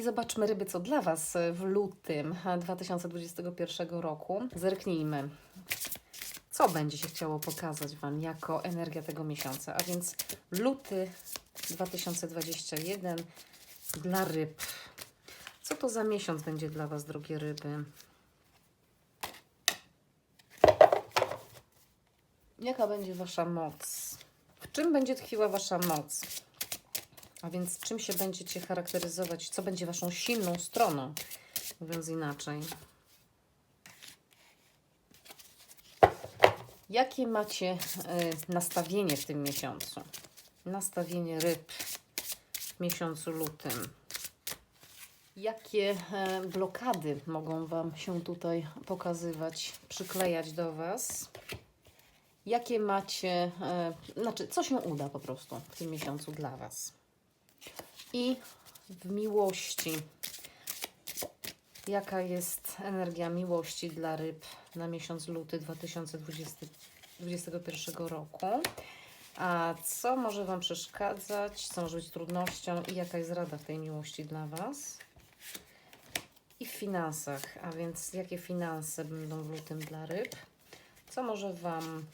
I zobaczmy ryby, co dla Was w lutym 2021 roku. Zerknijmy, co będzie się chciało pokazać Wam jako energia tego miesiąca. A więc luty 2021 dla ryb. Co to za miesiąc będzie dla Was, drogie ryby? Jaka będzie Wasza moc? W czym będzie tkwiła Wasza moc? A więc czym się będziecie charakteryzować? Co będzie Waszą silną stroną? Mówiąc inaczej. Jakie macie y, nastawienie w tym miesiącu? Nastawienie ryb w miesiącu lutym. Jakie e, blokady mogą Wam się tutaj pokazywać, przyklejać do Was? Jakie macie, e, znaczy, co się uda po prostu w tym miesiącu dla Was? I w miłości. Jaka jest energia miłości dla ryb na miesiąc luty 2021 roku? A co może Wam przeszkadzać, co może być trudnością i jaka jest rada w tej miłości dla Was? I w finansach, a więc jakie finanse będą w lutym dla ryb? Co może Wam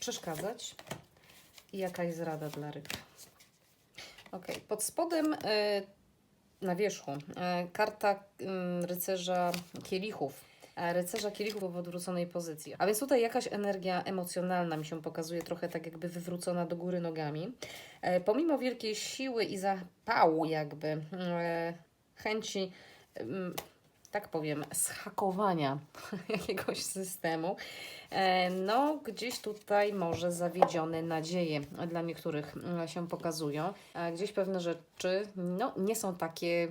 przeszkadzać i jaka jest rada dla ryb? Ok, pod spodem y, na wierzchu y, karta y, rycerza kielichów. E, Rycerza kielichów w odwróconej pozycji. A więc tutaj jakaś energia emocjonalna mi się pokazuje, trochę tak jakby wywrócona do góry nogami. E, pomimo wielkiej siły i zapału, jakby e, chęci, mm, tak powiem, zhakowania jakiegoś systemu, e, no gdzieś tutaj może zawiedzione nadzieje dla niektórych mm, się pokazują. E, Gdzieś pewne rzeczy no, nie są takie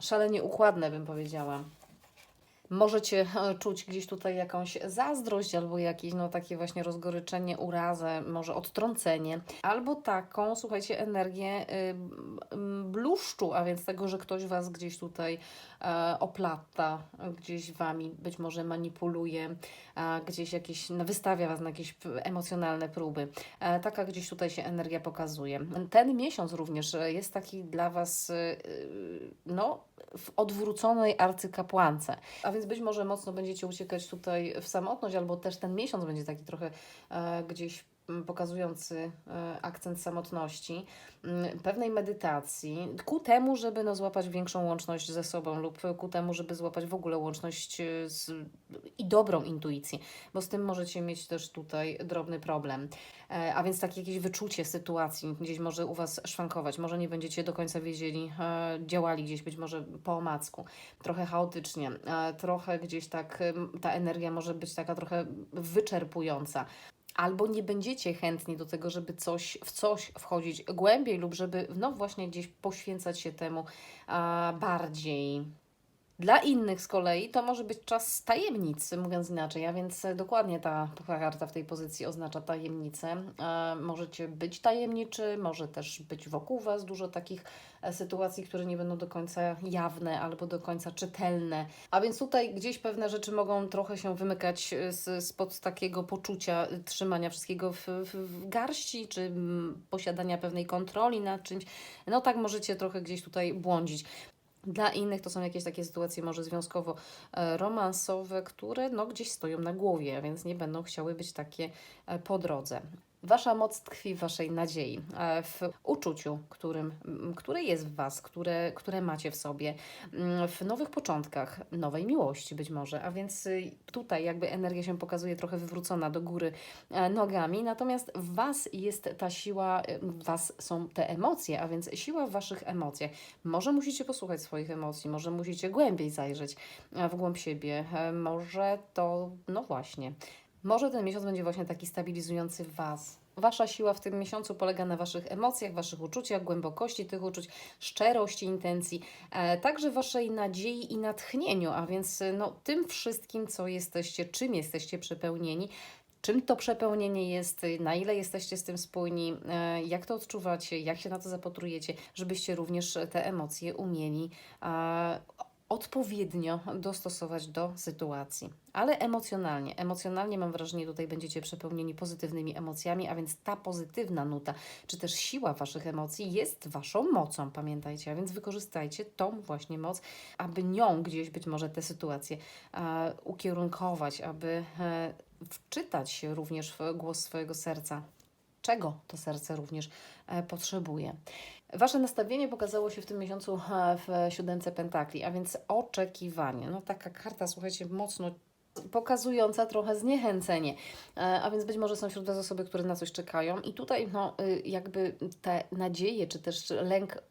szalenie układne, bym powiedziała. Możecie e, czuć gdzieś tutaj jakąś zazdrość albo jakieś no takie właśnie rozgoryczenie, urazę, może odtrącenie, albo taką, słuchajcie, energię y, bluszczu, a więc tego, że ktoś Was gdzieś tutaj e, oplata, gdzieś Wami być może manipuluje, gdzieś jakieś, no, wystawia Was na jakieś emocjonalne próby. E, taka gdzieś tutaj się energia pokazuje. Ten miesiąc również jest taki dla Was, no, w odwróconej arcykapłance. A więc być może mocno będziecie uciekać tutaj w samotność, albo też ten miesiąc będzie taki trochę e, gdzieś pokazujący e, akcent samotności, mm, pewnej medytacji, ku temu, żeby no, złapać większą łączność ze sobą lub ku temu, żeby złapać w ogóle łączność e, z, i dobrą intuicję, bo z tym możecie mieć też tutaj drobny problem. E, A więc takie jakieś wyczucie sytuacji gdzieś może u Was szwankować, może nie będziecie do końca wiedzieli, działali gdzieś być może po omacku, trochę chaotycznie, trochę gdzieś tak ta energia może być taka trochę wyczerpująca. Albo nie będziecie chętni do tego, żeby coś w coś wchodzić głębiej, lub żeby no właśnie gdzieś poświęcać się temu a, bardziej. Dla innych z kolei to może być czas tajemnic, mówiąc inaczej, a więc e, dokładnie ta karta w tej pozycji oznacza tajemnicę. E, możecie być tajemniczy, może też być wokół Was dużo takich e, sytuacji, które nie będą do końca jawne albo do końca czytelne. A więc tutaj gdzieś pewne rzeczy mogą trochę się wymykać z, spod takiego poczucia trzymania wszystkiego w, w, w garści, czy mm, posiadania pewnej kontroli nad czymś. No tak możecie trochę gdzieś tutaj błądzić. Dla innych to są jakieś takie sytuacje może związkowo-romansowe, które no, gdzieś stoją na głowie, więc nie będą chciały być takie e, po drodze. Wasza moc tkwi w Waszej nadziei, e, w uczuciu, którym, które jest w Was, które, które macie w sobie, m, w nowych początkach, nowej miłości być może. A więc y, tutaj jakby energia się pokazuje trochę wywrócona do góry e, nogami, natomiast w Was jest ta siła, y, w Was są te emocje, a więc siła w Waszych emocjach. Może musicie posłuchać swoich emocji, może musicie głębiej zajrzeć e, w głąb siebie, może to, no właśnie, może ten miesiąc będzie właśnie taki stabilizujący Was. Wasza siła w tym miesiącu polega na Waszych emocjach, Waszych uczuciach, głębokości tych uczuć, szczerości intencji, e, także Waszej nadziei i natchnieniu, a więc e, no, tym wszystkim, co jesteście, czym jesteście przepełnieni, czym to przepełnienie jest, e, na ile jesteście z tym spójni, e, jak to odczuwacie, jak się na to zapatrujecie, żebyście również te emocje umieli e, odpowiednio dostosować do sytuacji. Ale emocjonalnie, emocjonalnie mam wrażenie, tutaj będziecie przepełnieni pozytywnymi emocjami, a więc ta pozytywna nuta, czy też siła Waszych emocji jest Waszą mocą, pamiętajcie, a więc wykorzystajcie tą właśnie moc, aby nią gdzieś być może te sytuacje e, ukierunkować, aby e, wczytać się również w głos swojego serca, czego to serce również e, potrzebuje. Wasze nastawienie pokazało się w tym miesiącu e, w siódemce pentakli, a więc oczekiwanie. No taka karta, słuchajcie, mocno pokazująca trochę zniechęcenie, E, a więc być może są wśród Was osoby, które na coś czekają i tutaj no, y, jakby te nadzieje, czy też lęk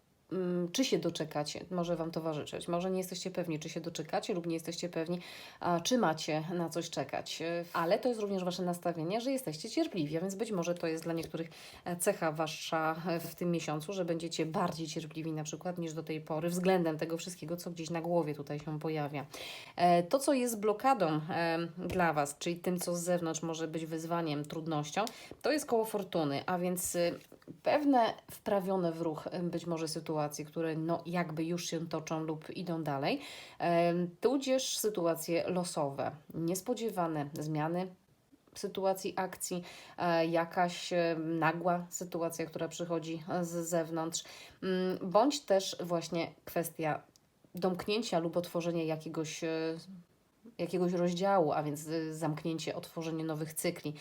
czy się doczekacie, może Wam towarzyszyć. Może nie jesteście pewni, czy się doczekacie, lub nie jesteście pewni, czy macie na coś czekać. Ale to jest również Wasze nastawienie, że jesteście cierpliwi, a więc być może to jest dla niektórych e, cecha Wasza e, w tym miesiącu, że będziecie bardziej cierpliwi na przykład niż do tej pory względem tego wszystkiego, co gdzieś na głowie tutaj się pojawia. E, To, co jest blokadą dla Was, czyli tym, co z zewnątrz może być wyzwaniem, trudnością, to jest koło fortuny, a więc pewne wprawione w ruch być może sytuacje, które no jakby już się toczą lub idą dalej, tudzież sytuacje losowe, niespodziewane zmiany sytuacji akcji, e, jakaś e, nagła sytuacja, która przychodzi z zewnątrz, mm, bądź też właśnie kwestia domknięcia lub otworzenia jakiegoś e, jakiegoś rozdziału, a więc y, zamknięcie, otworzenie nowych cykli.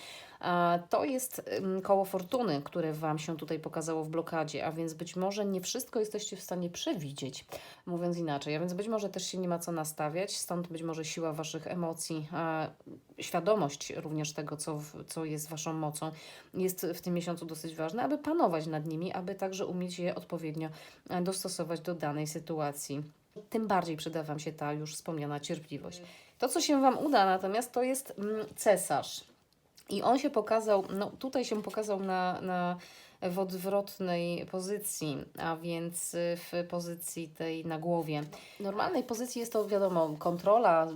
To jest koło fortuny, które Wam się tutaj pokazało w blokadzie, a więc być może nie wszystko jesteście w stanie przewidzieć, mówiąc inaczej, a więc być może też się nie ma co nastawiać, stąd być może siła Waszych emocji, świadomość również tego, co, co jest Waszą mocą, jest w tym miesiącu dosyć ważna, aby panować nad nimi, aby także umieć je odpowiednio e, dostosować do danej sytuacji. Tym bardziej przyda Wam się ta już wspomniana cierpliwość. To, co się Wam uda, natomiast to jest mm, cesarz. I on się pokazał, no tutaj się pokazał na, na w odwrotnej pozycji, a więc y, w pozycji tej na głowie. W normalnej pozycji jest to wiadomo, kontrola,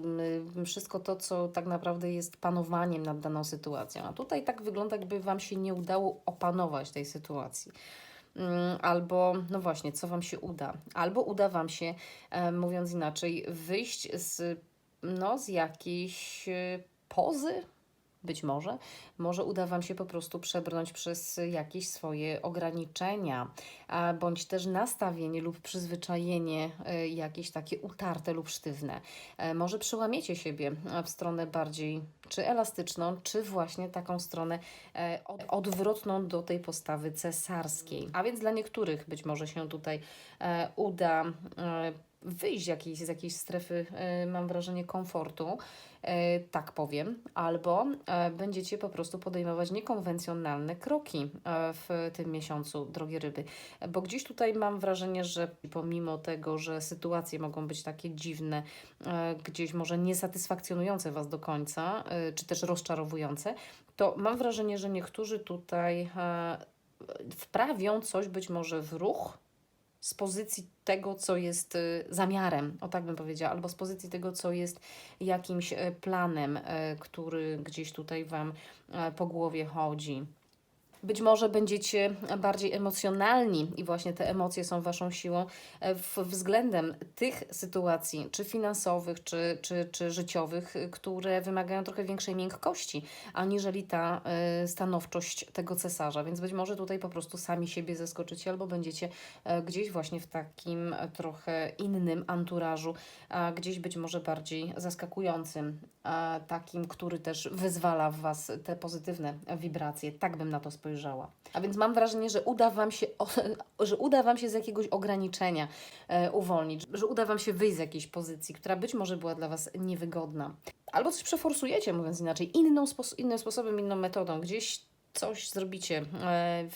y, wszystko to, co tak naprawdę jest panowaniem nad daną sytuacją. A tutaj tak wygląda, jakby Wam się nie udało opanować tej sytuacji. Mm, Albo, no właśnie, co Wam się uda? Albo uda Wam się, e, mówiąc inaczej, wyjść z, no, z jakiejś e, pozy, być może. Może uda Wam się po prostu przebrnąć przez jakieś swoje ograniczenia, bądź też nastawienie lub przyzwyczajenie e, jakieś takie utarte lub sztywne. E, Może przełamiecie siebie e, w stronę bardziej czy elastyczną, czy właśnie taką stronę e, od- odwrotną do tej postawy cesarskiej. A więc dla niektórych być może się tutaj uda wyjść z jakiejś, z jakiejś strefy, e, mam wrażenie, komfortu, e, tak powiem, albo e, będziecie po prostu podejmować niekonwencjonalne kroki w tym miesiącu, drogie ryby. Bo gdzieś tutaj mam wrażenie, że pomimo tego, że sytuacje mogą być takie dziwne, gdzieś może niesatysfakcjonujące Was do końca, czy też rozczarowujące, to mam wrażenie, że niektórzy tutaj wprawią coś być może w ruch z pozycji tego, co jest y, zamiarem, o tak bym powiedziała, albo z pozycji tego, co jest jakimś e, planem, e, który gdzieś tutaj Wam po głowie chodzi. Być może będziecie bardziej emocjonalni i właśnie te emocje są Waszą siłą e, względem tych sytuacji, czy finansowych, czy, czy, czy życiowych, y, które wymagają trochę większej miękkości, aniżeli ta e, stanowczość tego cesarza. Więc być może tutaj po prostu sami siebie zaskoczycie, albo będziecie e, gdzieś właśnie w takim e, trochę innym anturażu, a gdzieś być może bardziej zaskakującym, takim, który też wyzwala w Was te pozytywne wibracje. Tak bym na to spojrzała. A więc mam wrażenie, że uda Wam się, że uda Wam się z jakiegoś ograniczenia e, uwolnić, że uda Wam się wyjść z jakiejś pozycji, która być może była dla Was niewygodna. Albo coś przeforsujecie, mówiąc inaczej, inną spos- innym sposobem, inną metodą, gdzieś coś zrobicie e,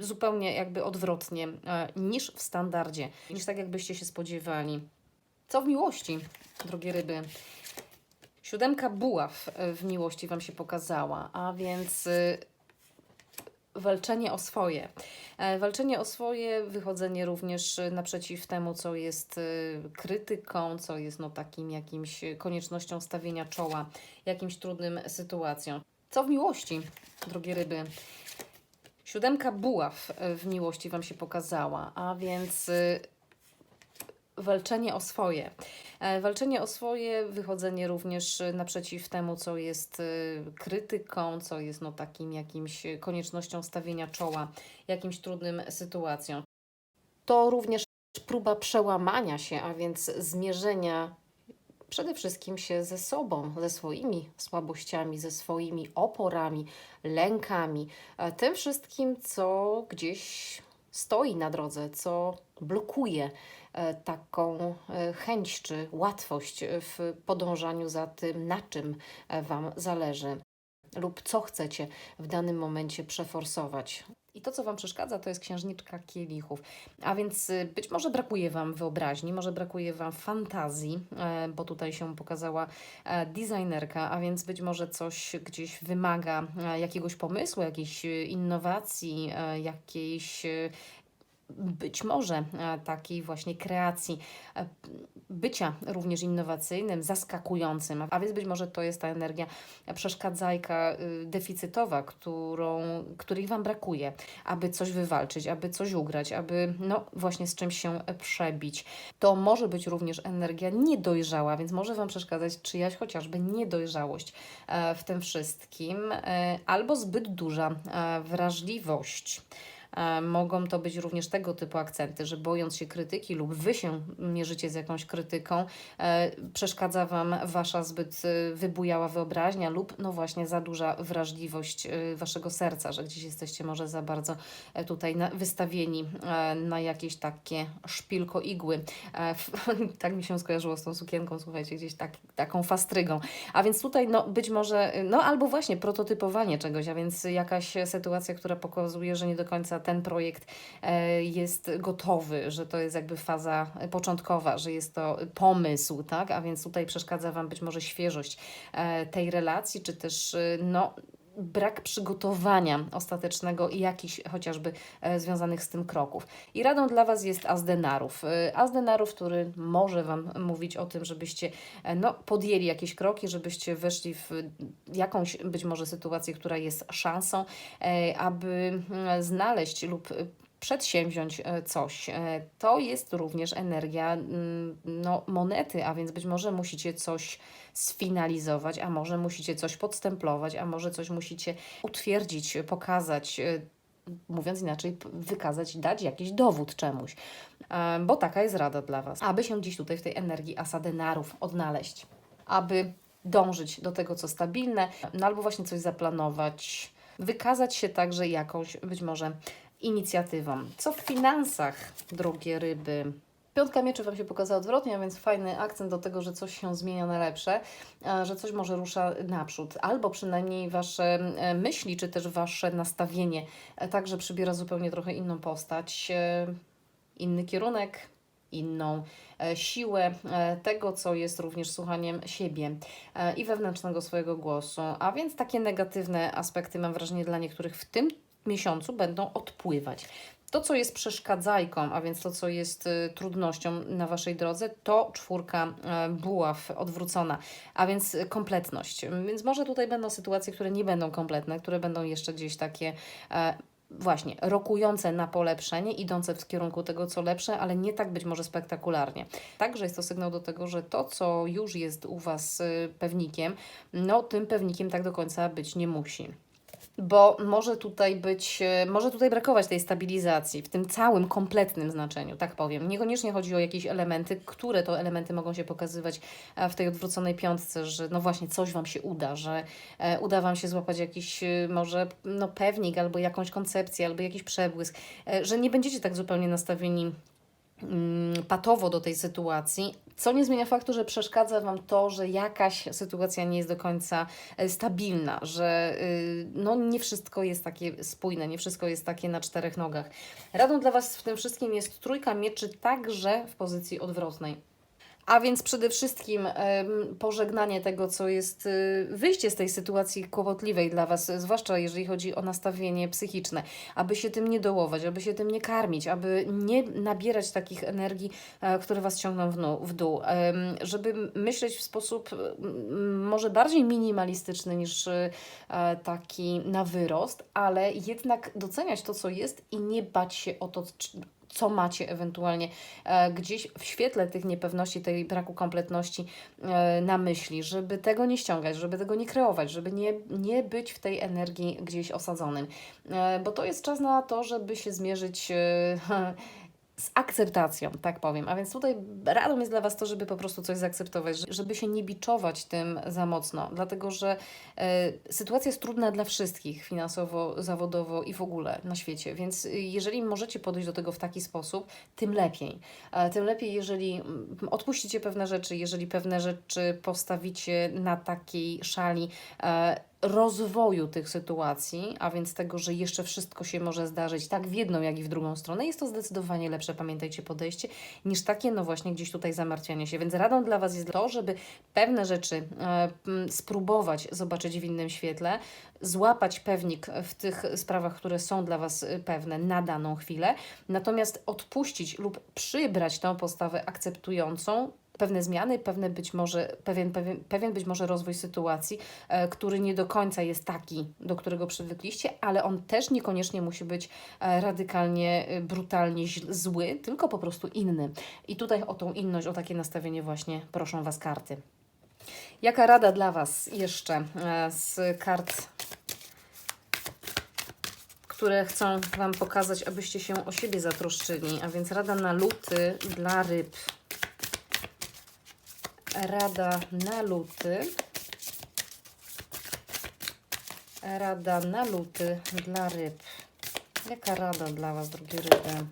zupełnie jakby odwrotnie e, niż w standardzie, niż tak jakbyście się spodziewali. Co w miłości, drogie ryby? Siódemka buław w miłości Wam się pokazała, a więc walczenie o swoje. E, Walczenie o swoje, wychodzenie również y, naprzeciw temu, co jest y, krytyką, co jest no, takim jakimś koniecznością stawienia czoła jakimś trudnym sytuacjom. Co w miłości, drogie ryby? Siódemka buław e, w miłości Wam się pokazała, a więc walczenie o swoje. E, Walczenie o swoje, wychodzenie również e, naprzeciw temu, co jest e, krytyką, co jest no, takim jakimś koniecznością stawienia czoła jakimś trudnym sytuacjom. To również próba przełamania się, a więc zmierzenia przede wszystkim się ze sobą, ze swoimi słabościami, ze swoimi oporami, lękami, tym wszystkim, co gdzieś stoi na drodze, co blokuje taką e, chęć czy łatwość w podążaniu za tym, na czym e, Wam zależy lub co chcecie w danym momencie przeforsować. I to, co Wam przeszkadza, to jest księżniczka kielichów. A więc y, być może brakuje Wam wyobraźni, może brakuje Wam fantazji, e, bo tutaj się pokazała e, designerka, a więc być może coś gdzieś wymaga e, jakiegoś pomysłu, jakiejś e, innowacji, e, jakiejś e, być może e, takiej właśnie kreacji, e, bycia również innowacyjnym, zaskakującym, a więc być może to jest ta energia przeszkadzajka y, deficytowa, którą, której Wam brakuje, aby coś wywalczyć, aby coś ugrać, aby no właśnie z czymś się przebić. To może być również energia niedojrzała, więc może Wam przeszkadzać czyjaś chociażby niedojrzałość e, w tym wszystkim, e, albo zbyt duża e, wrażliwość. E, Mogą to być również tego typu akcenty, że bojąc się krytyki lub wy się mierzycie z jakąś krytyką, e, przeszkadza wam wasza zbyt e, wybujała wyobraźnia lub no właśnie za duża wrażliwość waszego serca, że gdzieś jesteście może za bardzo tutaj wystawieni na jakieś takie szpilko igły. Tak mi się skojarzyło z tą sukienką, słuchajcie, gdzieś tak, taką fastrygą. A więc tutaj no być może, no albo właśnie prototypowanie czegoś, a więc jakaś sytuacja, która pokazuje, że nie do końca ten projekt e, jest gotowy, że to jest jakby faza początkowa, że jest to pomysł, tak? A więc tutaj przeszkadza Wam być może świeżość e, tej relacji, czy też e, no brak przygotowania ostatecznego i jakichś chociażby e, związanych z tym kroków. I radą dla Was jest as denarów. E, As denarów, który może Wam mówić o tym, żebyście e, no, podjęli jakieś kroki, żebyście weszli w jakąś być może sytuację, która jest szansą, aby mm, znaleźć lub przedsięwziąć e, coś. E, To jest również energia mm, no, monety, a więc być może musicie coś sfinalizować, a może musicie coś podstemplować, a może coś musicie utwierdzić, pokazać, e, mówiąc inaczej, wykazać, dać jakiś dowód czemuś. Bo taka jest rada dla Was, aby się gdzieś tutaj w tej energii asadenarów odnaleźć, aby dążyć do tego, co stabilne, no albo właśnie coś zaplanować, wykazać się także jakąś być może inicjatywą. Co w finansach, drogie ryby? Piątka mieczy Wam się pokazała odwrotnie, a więc fajny akcent do tego, że coś się zmienia na lepsze, że coś może rusza naprzód, albo przynajmniej Wasze e, myśli, czy też Wasze nastawienie e, także przybiera zupełnie trochę inną postać, e, inny kierunek, inną siłę tego, co jest również słuchaniem siebie i wewnętrznego swojego głosu. A więc takie negatywne aspekty, mam wrażenie, dla niektórych w tym miesiącu będą odpływać. To, co jest przeszkadzajką, a więc to, co jest y, trudnością na Waszej drodze, to czwórka e, buław odwrócona, a więc kompletność. Więc może tutaj będą sytuacje, które nie będą kompletne, które będą jeszcze gdzieś takie e, właśnie rokujące na polepszenie, idące w kierunku tego, co lepsze, ale nie tak być może spektakularnie. Także jest to sygnał do tego, że to, co już jest u Was y, pewnikiem, no tym pewnikiem tak do końca być nie musi bo może tutaj być, e, może tutaj brakować tej stabilizacji w tym całym, kompletnym znaczeniu, tak powiem. Niekoniecznie chodzi o jakieś elementy, które to elementy mogą się pokazywać e, w tej odwróconej piątce, że no właśnie coś Wam się uda, że e, uda Wam się złapać jakiś może no pewnik, albo jakąś koncepcję, albo jakiś przebłysk, że nie będziecie tak zupełnie nastawieni patowo do tej sytuacji, co nie zmienia faktu, że przeszkadza Wam to, że jakaś sytuacja nie jest do końca e, stabilna, że y, no, nie wszystko jest takie spójne, nie wszystko jest takie na czterech nogach. Radą dla Was w tym wszystkim jest trójka mieczy także w pozycji odwrotnej. A więc przede wszystkim pożegnanie tego, co jest y, wyjście z tej sytuacji kłopotliwej dla Was, zwłaszcza jeżeli chodzi o nastawienie psychiczne, aby się tym nie dołować, aby się tym nie karmić, aby nie nabierać takich energii, e, które Was ciągną w, dół, żeby myśleć w sposób może bardziej minimalistyczny niż y, e, taki na wyrost, ale jednak doceniać to, co jest i nie bać się o to, co macie ewentualnie e, gdzieś w świetle tych niepewności, tej braku kompletności e, na myśli, żeby tego nie ściągać, żeby tego nie kreować, żeby nie, nie być w tej energii gdzieś osadzonym. E, bo to jest czas na to, żeby się zmierzyć z akceptacją, tak powiem. A więc tutaj radą jest dla Was to, żeby po prostu coś zaakceptować, żeby się nie biczować tym za mocno, dlatego że e, sytuacja jest trudna dla wszystkich finansowo, zawodowo i w ogóle na świecie, więc y, jeżeli możecie podejść do tego w taki sposób, tym lepiej. E, tym lepiej, jeżeli odpuścicie pewne rzeczy, jeżeli pewne rzeczy postawicie na takiej szali, e, rozwoju tych sytuacji, a więc tego, że jeszcze wszystko się może zdarzyć tak w jedną, jak i w drugą stronę, jest to zdecydowanie lepsze, pamiętajcie, podejście, niż takie, no właśnie, gdzieś tutaj zamartwianie się. Więc radą dla Was jest to, żeby pewne rzeczy e, spróbować zobaczyć w innym świetle, złapać pewnik w tych sprawach, które są dla Was y, pewne na daną chwilę, natomiast odpuścić lub przybrać tą postawę akceptującą, pewne zmiany, pewne być może, pewien, pewien, pewien być może rozwój sytuacji, e, który nie do końca jest taki, do którego przywykliście, ale on też niekoniecznie musi być e, radykalnie, e, brutalnie zły, tylko po prostu inny. I tutaj o tą inność, o takie nastawienie właśnie proszą Was karty. Jaka rada dla Was jeszcze z kart, które chcą Wam pokazać, abyście się o siebie zatroszczyli? A więc rada na luty dla ryb. Rada na luty. Rada na luty dla ryb. Jaka rada dla Was, drogie ryby?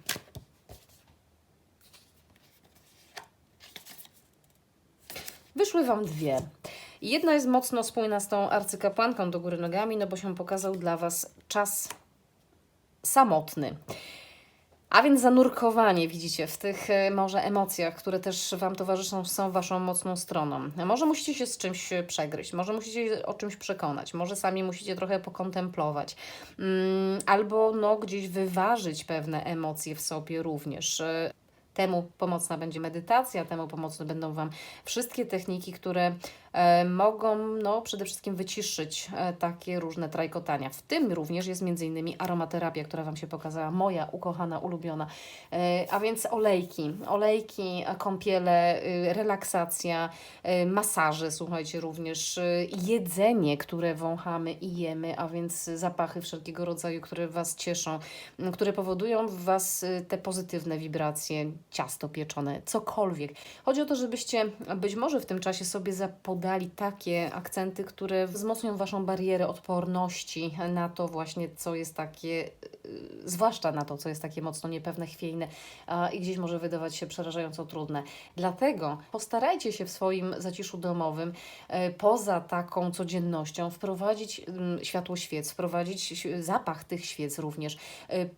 Wyszły Wam dwie. Jedna jest mocno spójna z tą arcykapłanką do góry nogami, no bo się pokazał dla Was czas samotny. A więc zanurkowanie, widzicie, w tych e, może emocjach, które też Wam towarzyszą, są Waszą mocną stroną. Może musicie się z czymś e, przegryźć, może musicie o czymś przekonać, może sami musicie trochę pokontemplować, mm, albo no, gdzieś wyważyć pewne emocje w sobie również. Temu pomocna będzie medytacja, temu pomocne będą Wam wszystkie techniki, które e, mogą no, przede wszystkim wyciszyć e, takie różne trajkotania. W tym również jest m.in. aromaterapia, która Wam się pokazała, moja ukochana, ulubiona. E, a więc olejki, olejki, kąpiele, y, relaksacja, y, masaże, słuchajcie, również y, jedzenie, które wąchamy i jemy, a więc zapachy wszelkiego rodzaju, które Was cieszą, które powodują w Was te pozytywne wibracje, ciasto pieczone, cokolwiek. Chodzi o to, żebyście być może w tym czasie sobie zapodali takie akcenty, które wzmocnią Waszą barierę odporności na to właśnie, co jest takie, y, zwłaszcza na to, co jest takie mocno niepewne, chwiejne i gdzieś może wydawać się przerażająco trudne. Dlatego postarajcie się w swoim zaciszu domowym, e, poza taką codziennością, wprowadzić mm, światło świec, wprowadzić zapach tych świec również, e,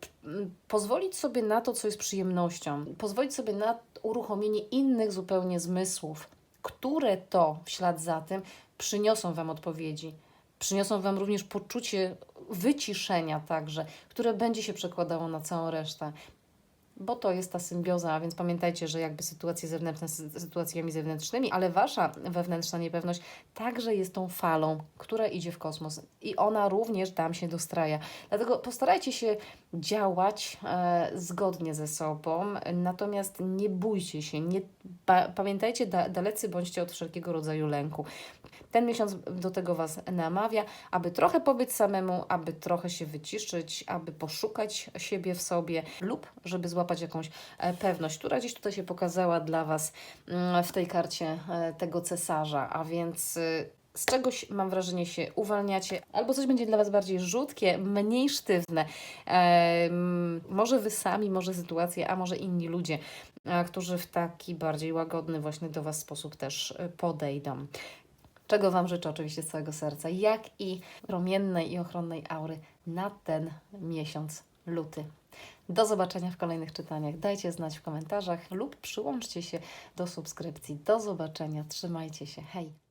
pozwolić sobie na to, co jest przyjemnością, pozwolić sobie na uruchomienie innych zupełnie zmysłów, które to w ślad za tym przyniosą Wam odpowiedzi. Przyniosą Wam również poczucie wyciszenia także, które będzie się przekładało na całą resztę bo to jest ta symbioza, więc pamiętajcie, że jakby sytuacje zewnętrzne z sytuacjami zewnętrznymi, ale wasza wewnętrzna niepewność także jest tą falą, która idzie w kosmos i ona również tam się dostraja. Dlatego postarajcie się działać e, zgodnie ze sobą, natomiast nie bójcie się, nie, pa, pamiętajcie, da, dalecy bądźcie od wszelkiego rodzaju lęku. Ten miesiąc do tego Was namawia, aby trochę pobyć samemu, aby trochę się wyciszyć, aby poszukać siebie w sobie lub żeby złapać jakąś e, pewność, która gdzieś tutaj się pokazała dla Was mm, w tej karcie e, tego cesarza, a więc y, z czegoś, mam wrażenie, się uwalniacie, albo coś będzie dla Was bardziej rzutkie, mniej sztywne. Może Wy sami, może sytuacje, a może inni ludzie, e, którzy w taki bardziej łagodny właśnie do Was sposób też e, podejdą. Czego Wam życzę oczywiście z całego serca, jak i promiennej i ochronnej aury na ten miesiąc luty. Do zobaczenia w kolejnych czytaniach. Dajcie znać w komentarzach lub przyłączcie się do subskrypcji. Do zobaczenia. Trzymajcie się. Hej!